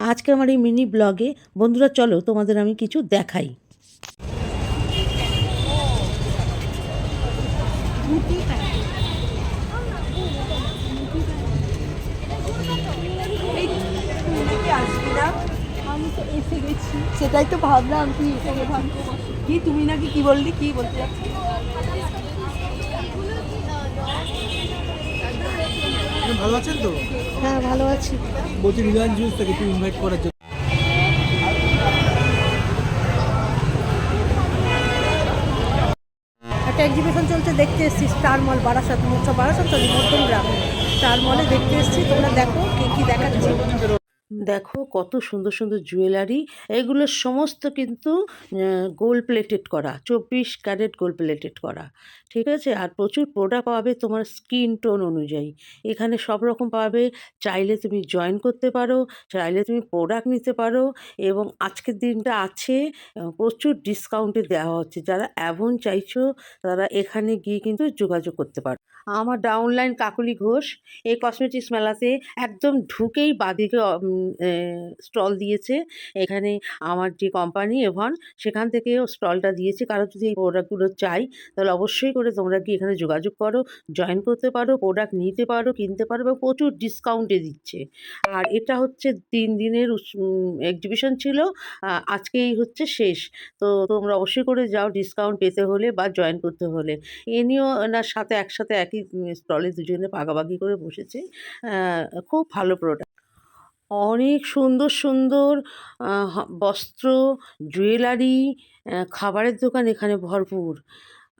আজকে আমার এই মিনি ব্লগে বন্ধুরা চলো তোমাদের আমি কিছু দেখাই। সেটাই তো ভাবলাম কি, তুমি নাকি কি বললি? কি বলতে যাচ্ছি? ভালো আছেন তো? হ্যাঁ ভালো আছি। বলছি রিলায়েন্স জুস থেকে তুই ইনভাইট করার জন্য। একটা এক্সিবিশন চলছে দেখতে এসেছি স্টার মল বারাসাত মোর্চা বারাসাত মধ্যম গ্রাম। স্টার মলে দেখতে এসেছি তোমরা দেখো কে কী দেখাচ্ছে। দেখো কত সুন্দর সুন্দর জুয়েলারি এগুলো সমস্ত কিন্তু গোল্ড প্লেটেড করা, চব্বিশ ক্যারেট গোল্ড প্লেটেড করা, ঠিক আছে? আর প্রচুর প্রোডাক্ট পাবে তোমার স্কিন টোন অনুযায়ী। এখানে সব রকম পাবে, চাইলে তুমি জয়েন করতে পারো, চাইলে তুমি প্রোডাক্ট নিতে পারো, এবং আজকের দিনটা আছে প্রচুর ডিসকাউন্টে দেওয়া হচ্ছে। যারা অ্যাভন চাইছো, তারা এখানে গিয়ে কিন্তু যোগাযোগ করতে পারো। আমার ডাউনলাইন কাকুলি ঘোষ, এই কসমেটিক্স মেলাতে একদম ঢুকেই বাদিকে স্টল দিয়েছে। এখানে আমার যে কোম্পানি এভন সেখান থেকেও স্টলটা দিয়েছে। কারও যদি এই প্রোডাক্টগুলো চাই, তাহলে অবশ্যই করে তোমরা কি এখানে যোগাযোগ করো জয়েন করতে পারো প্রোডাক্ট নিতে পারো, কিনতে পারো এবং প্রচুর ডিসকাউন্টে দিচ্ছে। আর এটা হচ্ছে তিন দিনের এক্সিবিশন ছিল আজকেই হচ্ছে শেষ। তো তোমরা অবশ্যই করে যাও ডিসকাউন্ট পেতে হলে বা জয়েন করতে হলে। এ নিয়েও না, সাথে একসাথে একই স্টলে দুজনে ভাগাভাগি করে বসেছে। খুব ভালো প্রোডাক্ট অনেক সুন্দর সুন্দর বস্ত্র জুয়েলারি খাবারের দোকান এখানে ভরপুর।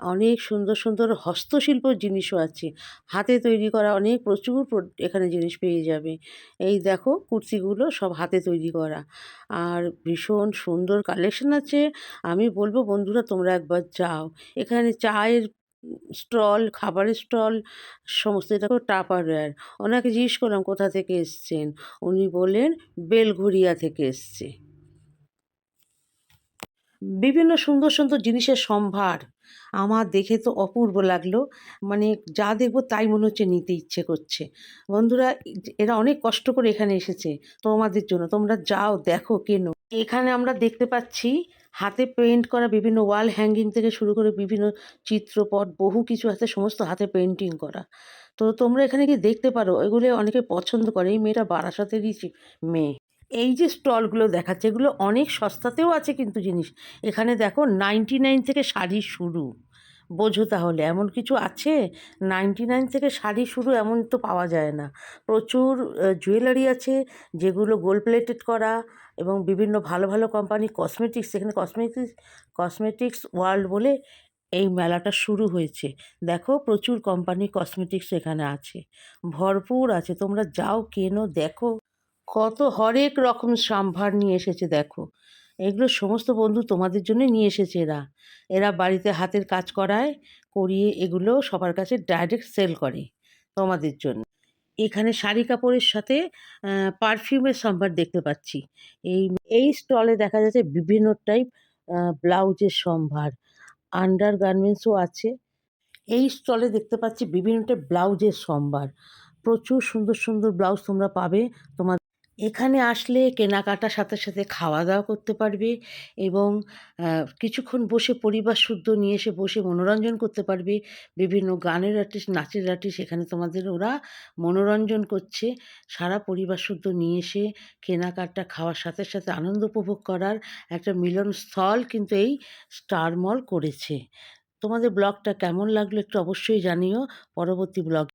অনেক সুন্দর সুন্দর হস্তশিল্প জিনিসও আছে। হাতে তৈরি করা অনেক প্রচুর প্রো- এখানে জিনিস পেয়ে যাবে। এই দেখো কুর্তিগুলো সব হাতে তৈরি করা। আর ভীষণ সুন্দর কালেকশন আছে। আমি বলব বন্ধুরা তোমরা একবার যাও। এখানে চায়ের স্টল, খাবারের স্টল, সমস্ত এটা টাপারওয়্যার ওনাকে জিজ্ঞেস করলাম, কোথা থেকে এসছেন? উনি বললেন বেলঘরিয়া থেকে এসছে। বিভিন্ন সুন্দর সুন্দর জিনিসের সম্ভার। আমার দেখে তো অপূর্ব লাগল। মানে যা দেখব তাই মনে হচ্ছে নিতে ইচ্ছে করছে। বন্ধুরা, এরা অনেক কষ্ট করে এখানে এসেছে তোমাদের জন্য। তোমরা যাও, দেখো, কেনো। এখানে আমরা দেখতে পাচ্ছি হাতে পেন্ট করা বিভিন্ন ওয়াল হ্যাঙ্গিং থেকে শুরু করে বিভিন্ন চিত্রপট, বহু কিছু আছে, সমস্ত হাতে পেন্টিং করা। তো তোমরা এখানে গিয়ে দেখতে পারো, এগুলো অনেকে পছন্দ করে। এই মেয়েটা বারাসাতেরই মেয়ে। এই যে স্টলগুলো দেখাচ্ছে, এগুলো অনেক সস্তাতেও আছে কিন্তু জিনিস। এখানে দেখো নাইনটি নাইন থেকে শাড়ি শুরু। বোঝো তাহলে। এমন কিছু আছে? নাইনটি নাইন থেকে শাড়ি শুরু এমন তো পাওয়া যায় না। প্রচুর জুয়েলারি আছে যেগুলো গোল্ড প্লেটেড করা এবং বিভিন্ন ভালো ভালো কোম্পানি কসমেটিক্স এখানে কসমেটিক্স কসমেটিক্স ওয়ার্ল্ড বলে এই মেলাটা শুরু হয়েছে। দেখো প্রচুর কোম্পানি কসমেটিক্স এখানে আছে। ভরপুর আছে। তোমরা যাও, কেনো, দেখো। কত হরেক রকম সম্ভার নিয়ে এসেছে, দেখো। এগুলো সমস্ত বন্ধু তোমাদের জন্য নিয়ে এসেছে এরা। এরা বাড়িতে হাতের কাজ করায়, করিয়ে এগুলো সবার কাছে ডাইরেক্ট সেল করে তোমাদের জন্য। এখানে শাড়ি কাপড়ের সাথে পারফিউমের সম্ভার দেখতে পাচ্ছি। এই এই স্টলে দেখা যাচ্ছে বিভিন্ন টাইপ ব্লাউজের সম্ভার আন্ডার গার্মেন্টসও আছে। এই স্টলে দেখতে পাচ্ছি বিভিন্ন টাইপ ব্লাউজের সম্ভার। প্রচুর সুন্দর সুন্দর ব্লাউজ তোমরা পাবে তোমার এখানে আসলে কেনাকাটার সাথে সাথে খাওয়া দাওয়া করতে পারবে এবং কিছুক্ষণ বসে পরিবার শুদ্ধ নিয়ে এসে বসে মনোরঞ্জন করতে পারবে। বিভিন্ন গানের আর্টিস্ট নাচের আর্টিস্ট এখানে তোমাদের ওরা মনোরঞ্জন করছে। সারা পরিবার শুদ্ধ নিয়ে এসে কেনাকাটা খাওয়ার সাথে সাথে আনন্দ উপভোগ করার একটা মিলন স্থল কিন্তু এই স্টার মল করেছে। তোমাদের ব্লগটা কেমন লাগল একটু অবশ্যই জানিও। পরবর্তী ব্লগ